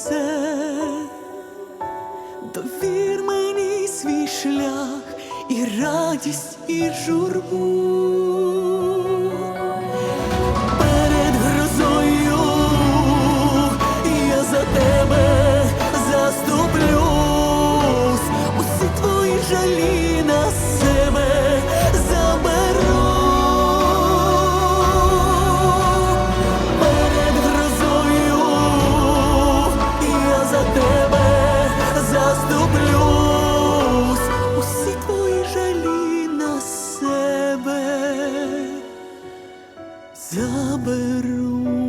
все, довір мені свій шлях і радість, і журбу. Перед грозою я за тебе заступлюсь, усі твої жаліна. Заступлюсь, усі твої жалі на себе заберу.